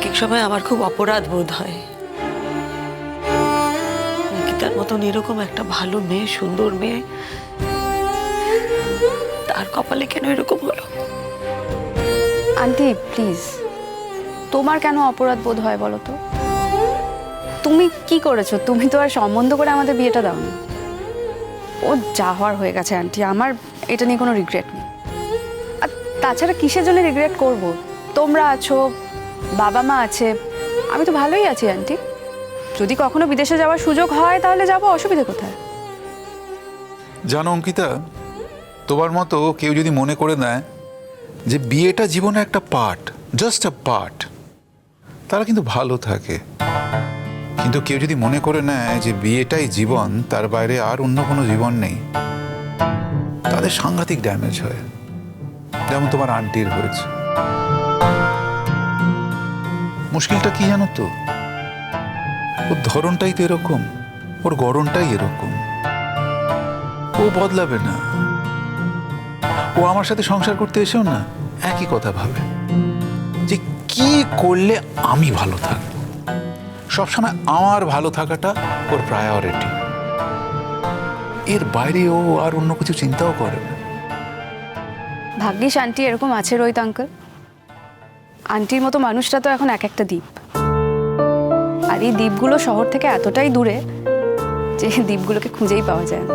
এক এক সময় আমার খুব অপরাধ বোধ হয়। অঙ্কিতার মতন এরকম একটা ভালো মেয়ে, সুন্দর মেয়ে, তার কপালে কেন এরকম হলো? Aunty, please. তোমার কেন অপরাধ বোধ হয় বলো তো? তুমি কি করেছ? তুমি তো আর সম্বন্ধ করে আমাদের বিয়েটা দাও না ও যা হওয়ার হয়ে গেছে, আন্টি। আমার এটা নিয়ে কোনো রিগ্রেট নেই। আর তাছাড়া কিসের জন্য রিগ্রেট করব? তোমরা আছো বাবা মা আছে। আমি তো ভালোই আছি, আন্টি। যদি কখনো বিদেশে যাওয়ার সুযোগ হয়, তাহলে যাব, অসুবিধা কোথায়? জানো, অঙ্কিতা, তোমার মতো কেউ যদি মনে করে নেয় যে বিয়েটা জীবনে একটা পার্ট জাস্ট আ পার্ট তারা কিন্তু ভালো থাকে। কিন্তু কেউ যদি মনে করে নেয় যে বিয়েটাই জীবন, তার বাইরে আর অন্য কোনো জীবন নেই, তাদের সাংঘাতিক ড্যামেজ হয়। যেমন তোমার আন্টির হয়েছে। মুশকিলটা কি জানো তো? ওর ধরনটাই তো এরকম, ওর গরমটাই এরকম। ও বদলাবে না। ও আমার সাথে সংসার করতে এসেও না, একই কথা ভাবে। যে কি করলে আমি ভালো থাকব সবসময় আমার ভালো থাকাটা ওর প্রায়োরিটি এর বাইরে ও আর অন্য কিছু চিন্তাও করে না। ভাগ্যিস আন্টি এরকম আছে রোহিত আঙ্কেল আন্টির মতো মানুষটা তো এখন এক একটা দ্বীপ। আর এই দ্বীপগুলো শহর থেকে এতটাই দূরে যে দ্বীপগুলোকে খুঁজেই পাওয়া যায় না।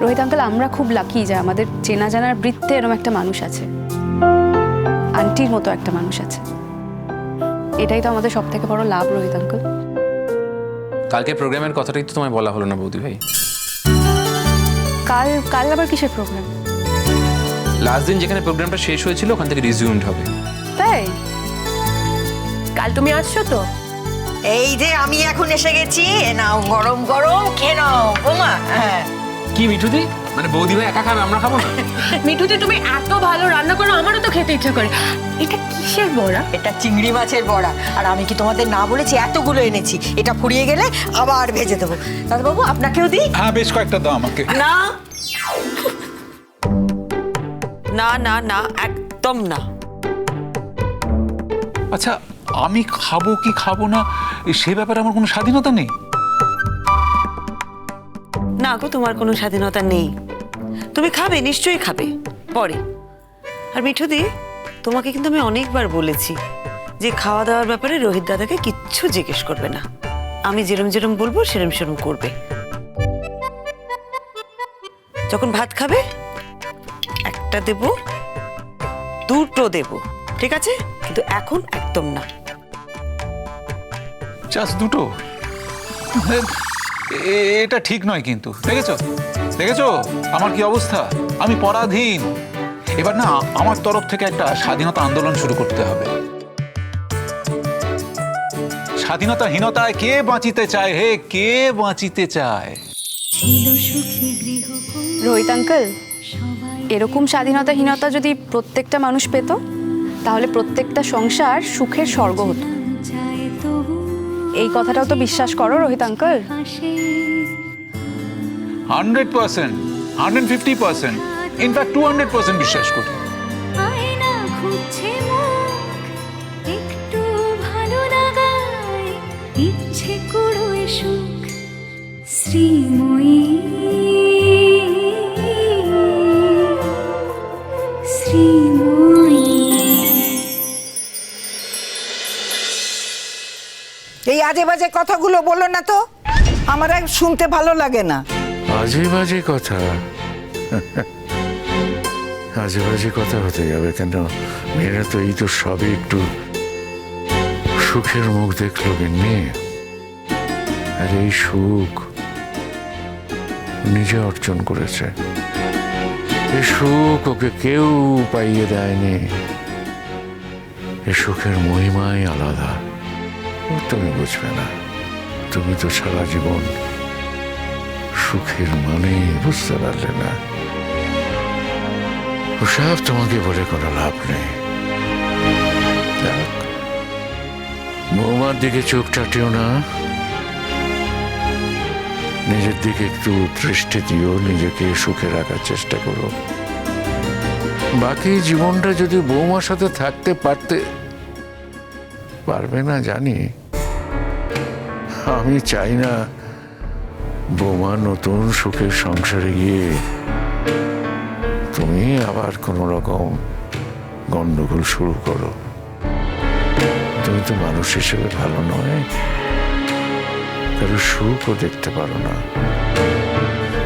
রোহিত আঙ্কেল আমরা খুব লাকি যে আমাদের চেনা জানার বৃত্তে এরকম একটা মানুষ আছে। আন্টির মতো একটা মানুষ আছে। এটাই তো আমাদের সব থেকে বড় লাভ রোহিত আঙ্কেল কালকে প্রোগ্রামের কথাটাই তো তোমায় বলা হলো না বৌদি ভাই? কাল কাল আবার কিসের প্রোগ্রাম লাস্ট দিন যেখানে প্রোগ্রামটা শেষ হয়েছিল ওখান থেকে রিজিউমড হবে। তাই? কাল তুমি আসছো তো? এই যে আমি এখন এসে গেছি। এ নাও গরম গরম খেয়ে নাও বোমা হ্যাঁ। কি মিঠুদি? মানে বৌদি ভাই একা খাবে আমরা খাব না? মিঠুতে তুমি এত ভালো রান্না করো আমারও তো খেতে ইচ্ছা করে। এটা কিসের বড়া? এটা চিংড়ি মাছের বড়া। আর আমি কি তোমাদের না বলেছি এতগুলো এনেছি। এটা ফুরিয়ে গেলে আবার ভেজে দেবো। দাদাবাবু আপনাকেও দিই? হ্যাঁ বেশ কয়েকটা দাও আমাকে। না। না না না একদম না। আচ্ছা আমি খাব কি খাব না সে ব্যাপারে আমার কোনো স্বাধীনতা নেই? না গো তোমার কোনো স্বাধীনতা নেই। তুমি খাবে নিশ্চয়ই খাবে। পরে। আর মিঠু মিঠুদি তোমাকে কিন্তু আমি অনেকবার বলেছি যে খাওয়া দাওয়ার ব্যাপারে রোহিত দাদাকে কিচ্ছু জিজ্ঞেস করবে না। আমি যেরম যেরম বলব সেরম সেরম করবে। যখন ভাত খাবে একটা দেব দুটো দেব ঠিক আছে? কিন্তু এখন একদম না। জাস্ট দুটো? এটা ঠিক নয় কিন্তু। দেখেছ? দেখেছ? আমার কি অবস্থা? আমি পরাধীন। এবার না আমার তরফ থেকে একটা স্বাধীনতা আন্দোলন শুরু করতে হবে। স্বাধীনতাহীনতায় কে বাঁচিতে চায় হে? কে বাঁচিতে চায়? রোহিত আঙ্কেল এরকম স্বাধীনতাহীনতা যদি প্রত্যেকটা মানুষ পেত তাহলে প্রত্যেকটা সংসার সুখের স্বর্গ হতো। এই কথাটাও তো বিশ্বাস করো Rohit uncle? Hundred percent hundred fifty percent in fact two hundred percent বিশ্বাস করি। ইচ্ছে সুখ শ্রীময়ী এই আজে বাজে কথাগুলো বলো না তো। আমার আর শুনতে ভালো লাগে না। আজে বাজে কথা? আজে বাজে কথা হতে যাবে কেন? মেয়েরা তো এই তো সবে একটু সুখের মুখ দেখল গিন্নি। আর এই সুখ নিজে অর্জন করেছে। এই সুখ ওকে কেউ পাইয়ে দেয়নি। এ সুখের মহিমাই আলাদা। তুমি বুঝবে না। তুমি তো সারা জীবন সুখের মানে বুঝতে পারলে না। ওসব তোমাকে বলে কোনো লাভ নেই। বৌমার দিকে চোখ টাটিও না। নিজের দিকে একটু দৃষ্টি দিও, নিজেকে সুখে রাখার চেষ্টা করো। বাকি জীবনটা যদি বৌমার সাথে থাকতে পারতে পারবে না জানি। আমি চাই না বোমা নতুন সুখের সংসারে গিয়ে তুমি আবার কোনো রকম গন্ডগোল শুরু করো। তুমি তো মানুষ হিসেবে ভালো নয়। কারও সুখও দেখতে পারো না।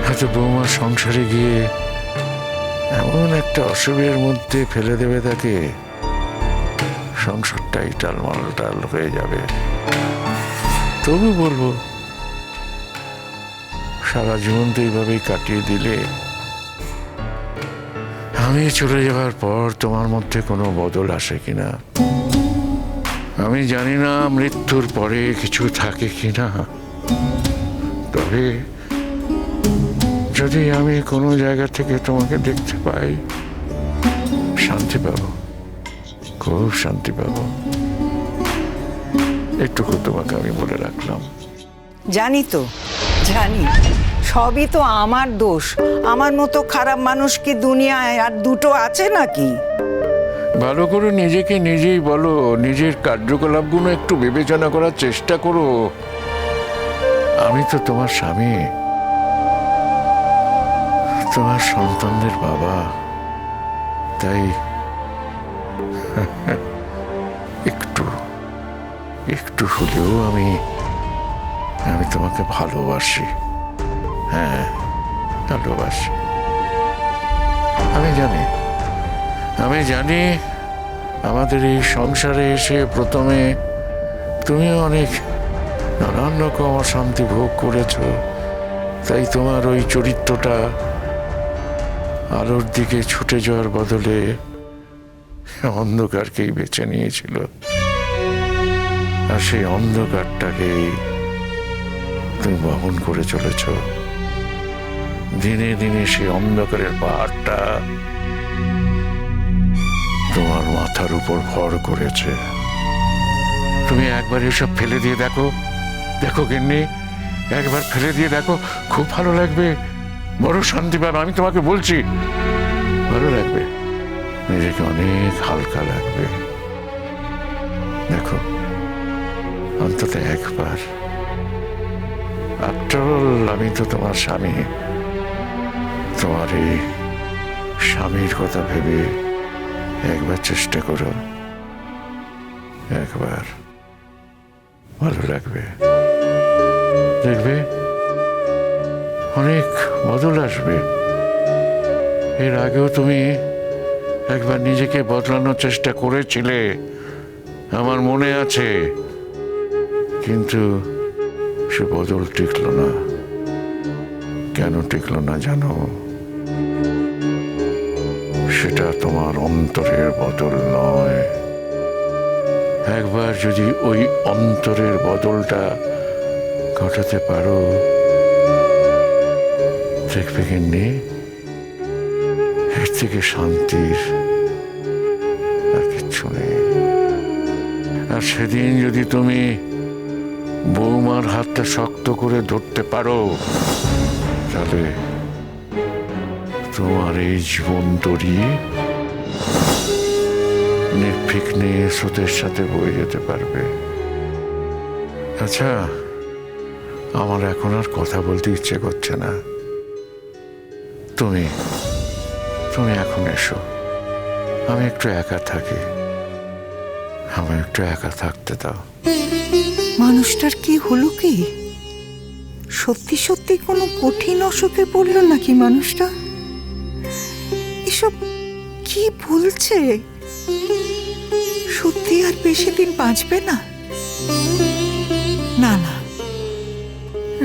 হয়তো বৌমা সংসারে গিয়ে এমন একটা অসুবিধার মধ্যে ফেলে দেবে তাকে। সংসারটাই টালমাল টাল হয়ে যাবে। তবু বলব, সারা জীবন তো এইভাবেই কাটিয়ে দিলে। আমি চলে যাওয়ার পর তোমার মধ্যে কোনো বদল আসে কিনা? আমি জানি না মৃত্যুর পরে কিছু থাকে কিনা। তবে যদি আমি কোনো জায়গা থেকে তোমাকে দেখতে পাই, শান্তি পাবো, খুব শান্তি পাবো। একটুকু তোমাকে আমি বলে রাখলাম। জানি তো জানি। সবই তো আমার দোষ। আমার মতো খারাপ মানুষ কি দুনিয়ায় আর দুটো আছে নাকি? ভালো করে নিজেকে নিজেই বলো নিজের কার্যকলাপগুলো একটু বিবেচনা করার চেষ্টা করো। আমি তো তোমার স্বামী। তোমার সন্তানদের বাবা। তাই। একটু হলেও আমি আমি তোমাকে ভালোবাসি। হ্যাঁ ভালোবাসি। আমি জানি আমি জানি আমাদের এই সংসারে এসে প্রথমে তুমি অনেক নানান রকম অশান্তি ভোগ করেছ, তাই তোমার ওই চরিত্রটা আলোর দিকে ছুটে যাওয়ার বদলে অন্ধকারকেই বেছে নিয়েছিল। আর সেই অন্ধকারটাকেই তুমি বহন করে চলেছ। দিনে দিনে সেই অন্ধকারের পাহাড়টা তোমার মাথার উপর ভর করেছে। তুমি একবার এসব ফেলে দিয়ে দেখো। দেখো গিন্নি, একবার ফেলে দিয়ে দেখো। খুব ভালো লাগবে। বড় শান্তি পাবে, আমি তোমাকে বলছি। ভালো লাগবে। নিজেকে অনেক হালকা লাগবে। দেখো। অন্তত একবার। আমি তো তোমার স্বামী। তোমার এই স্বামীর কথা ভেবে একবার চেষ্টা করো। একবার। ভালো লাগবে। দেখবে, অনেক বদল আসবে। এর আগেও তুমি একবার নিজেকে বদলানোর চেষ্টা করেছিলে। আমার মনে আছে। কিন্তু সে বদল টিকল না। কেন টিকল না জানো? সেটা তোমার অন্তরের বদল নয়। একবার যদি ওই অন্তরের বদলটা ঘটাতে পারো, দেখবে কিন্নি এর থেকে শান্তির আর কিচ্ছু নেই। আর সেদিন যদি তুমি বৌমার হাতটা শক্ত করে ধরতে পারো, তাহলে তোমার এই জীবন দড়ি নির্বিঘ্নে স্রোতের সাথে বয়ে যেতে পারবে। আচ্ছা আমার এখন আর কথা বলতে ইচ্ছে করছে না। তুমি তুমি এখন এসো। আমি একটু একা থাকি। আমি একটু একা থাকতে দাও। মানুষটার কি হলো কি? সত্যি সত্যি কোনো কঠিন অসুখে পড়ল নাকি মানুষটা? এসব কি বলছে? সত্যি আর বেশি দিন বাঁচবে না? না না।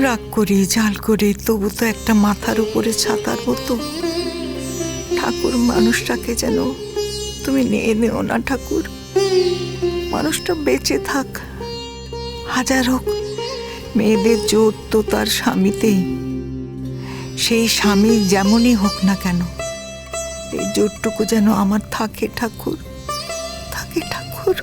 রাগ করে জাল করে, তবু তো একটা মাথার উপরে ছাতার মতো। ঠাকুর, মানুষটাকে যেন তুমি নিয়ে নেও না, ঠাকুর। মানুষটা বেঁচে থাক। হাজার হোক, মেয়েদের জোর তো তার স্বামীতেই। সেই স্বামী যেমনই হোক না কেন, এই জোরটুকু যেন আমার থাকে ঠাকুর থাকে ঠাকুর।